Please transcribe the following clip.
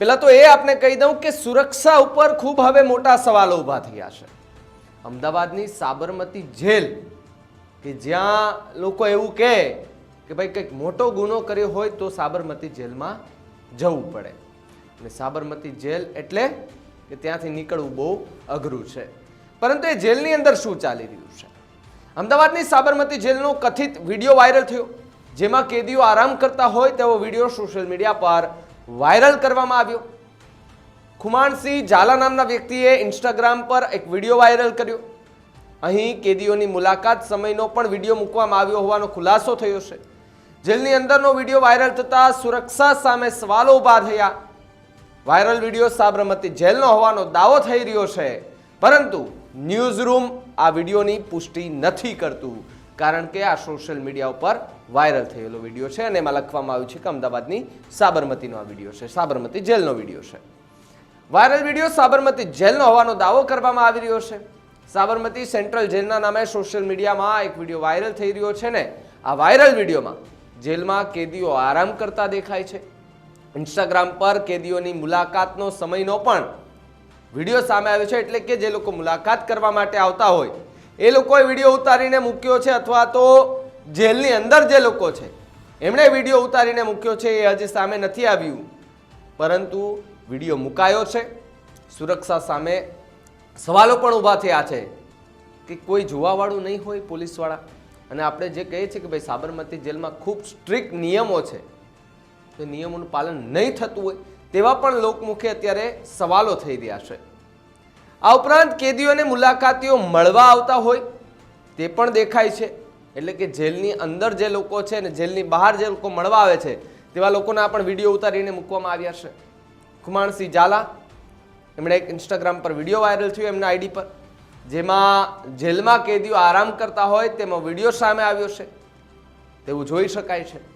પેલા તો એ આપને કહી દઉં કે સુરક્ષા ઉપર ખૂબ હવે મોટા સવાલો ઊભા થયા છે. અમદાવાદની સાબરમતી જેલ, કે જ્યાં લોકો એવું કહે કે ભાઈ કંઈક મોટો ગુનો કર્યો હોય તો સાબરમતી જેલમાં જવું પડે. અને સાબરમતી જેલ એટલે કે ત્યાંથી નીકળવું બહુ અઘરું છે. પરંતુ એ જેલની અંદર શું ચાલી રહ્યું છે? અમદાવાદની સાબરમતી જેલનો કથિત વીડિયો વાયરલ થયો, જેમાં કેદીઓ આરામ કરતા હોય તેવો વીડિયો સોશિયલ મીડિયા પર વાયરલ કરવામાં આવ્યો. ખુમાણસિંહ ઝાલા નામના વ્યક્તિએ ઇન્સ્ટાગ્રામ પર એક વીડિયો વાયરલ કર્યો. અહીં કેદીઓની મુલાકાત સમયનો પણ વીડિયો મૂકવામાં આવ્યો હોવાનો ખુલાસો થયો છે. જેલની અંદરનો વીડિયો વાયરલ થતાં સુરક્ષા સામે સવાલો ઊભા થયા. વાયરલ વીડિયો સાબરમતી જેલનો હોવાનો દાવો થઈ રહ્યો છે. પરંતુ ન્યૂઝરૂમ આ વિડીયોની પુષ્ટિ નથી કરતું. કારણ કે આ સોશિયલ મીડિયા ઉપર વાયરલ થયેલો વીડિયો છે અને એમાં લખવામાં આવ્યું છે કે અમદાવાદની સાબરમતીનો આ વીડિયો છે, સાબરમતી જેલનો વીડિયો છે. વાયરલ વીડિયો સાબરમતી જેલનો હોવાનો દાવો કરવામાં આવી રહ્યો છે. સાબરમતી સેન્ટ્રલ જેલના નામે સોશિયલ મીડિયામાં એક વીડિયો વાયરલ થઈ રહ્યો છે ને આ વાયરલ વિડીયોમાં જેલમાં કેદીઓ આરામ કરતા દેખાય છે. ઇન્સ્ટાગ્રામ પર કેદીઓની મુલાકાતનો સમયનો પણ વીડિયો સામે આવ્યો છે એટલે કે જે લોકો મુલાકાત કરવા માટે આવતા હોય એ લોકોએ વીડિયો ઉતારીને મૂક્યો છે અથવા તો જેલની અંદર જે લોકો છે, એમણે વીડિયો ઉતારીને મૂક્યો છે એ હજી સામે નથી આવ્યું. પરંતુ વીડિયો મુકાયો છે. સુરક્ષા સામે સવાલો પણ ઊભા થયા છે કે કોઈ જોવાવાળું નહીં હોય પોલીસવાળા. અને આપણે જે કહીએ છીએ કે ભાઈ સાબરમતી જેલમાં ખૂબ સ્ટ્રિક્ટ નિયમો છે, તો નિયમોનું પાલન નહીં થતું હોય તેવા પણ લોકમુખે અત્યારે સવાલો થઈ રહ્યા છે. આ ઉપરાંત કેદીઓને મુલાકાતીઓ મળવા આવતા હોય, તે પણ દેખાય છે. એટલે કે જેલની અંદર જે લોકો છે ને જેલની બહાર જે લોકો મળવા આવે છે, તેવા લોકોના પણ વીડિયો ઉતારીને મૂકવામાં આવ્યા છે. કુમારસિંહ ઝાલા, એમણે એક ઇન્સ્ટાગ્રામ પર વીડિયો વાયરલ થયો એમના આઈડી પર, જેમાં જેલમાં કેદીઓ આરામ કરતા હોય તેમાં વીડિયો સામે આવ્યો છે. તેવું જોઈ શકાય છે.